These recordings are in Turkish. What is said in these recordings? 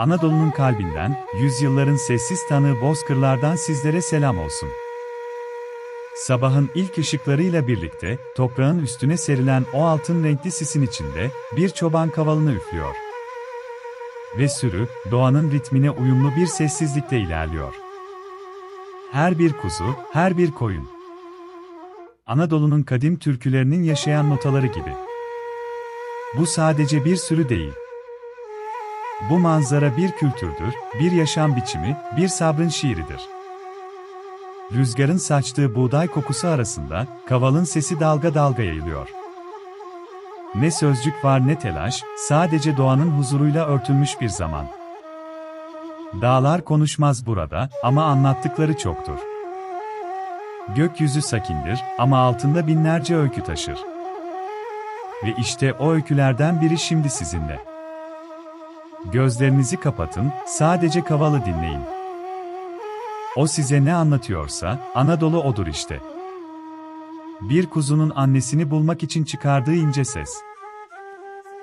Anadolu'nun kalbinden, yüzyılların sessiz tanığı bozkırlardan sizlere selam olsun. Sabahın ilk ışıklarıyla birlikte, toprağın üstüne serilen o altın renkli sisin içinde, bir çoban kavalını üflüyor. Ve sürü, doğanın ritmine uyumlu bir sessizlikte ilerliyor. Her bir kuzu, her bir koyun. Anadolu'nun kadim türkülerinin yaşayan notaları gibi. Bu sadece bir sürü değil. Bu manzara bir kültürdür, bir yaşam biçimi, bir sabrın şiiridir. Rüzgarın saçtığı buğday kokusu arasında, kavalın sesi dalga dalga yayılıyor. Ne sözcük var ne telaş, sadece doğanın huzuruyla örtülmüş bir zaman. Dağlar konuşmaz burada ama anlattıkları çoktur. Gökyüzü sakindir ama altında binlerce öykü taşır. Ve işte o öykülerden biri şimdi sizinle. Gözlerinizi kapatın, sadece kavalı dinleyin. O size ne anlatıyorsa, Anadolu odur işte. Bir kuzunun annesini bulmak için çıkardığı ince ses.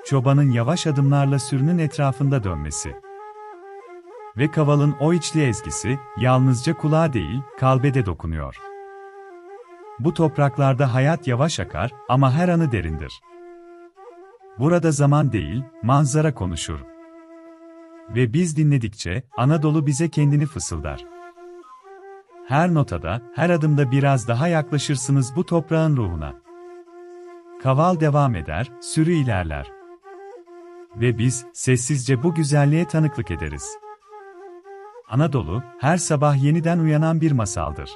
Çobanın yavaş adımlarla sürünün etrafında dönmesi. Ve kavalın o içli ezgisi, yalnızca kulağa değil, kalbe de dokunuyor. Bu topraklarda hayat yavaş akar ama her anı derindir. Burada zaman değil, manzara konuşur. Ve biz dinledikçe, Anadolu bize kendini fısıldar. Her notada, her adımda biraz daha yaklaşırsınız bu toprağın ruhuna. Kaval devam eder, sürü ilerler. Ve biz, sessizce bu güzelliğe tanıklık ederiz. Anadolu, her sabah yeniden uyanan bir masaldır.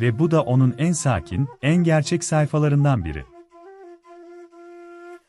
Ve bu da onun en sakin, en gerçek sayfalarından biri.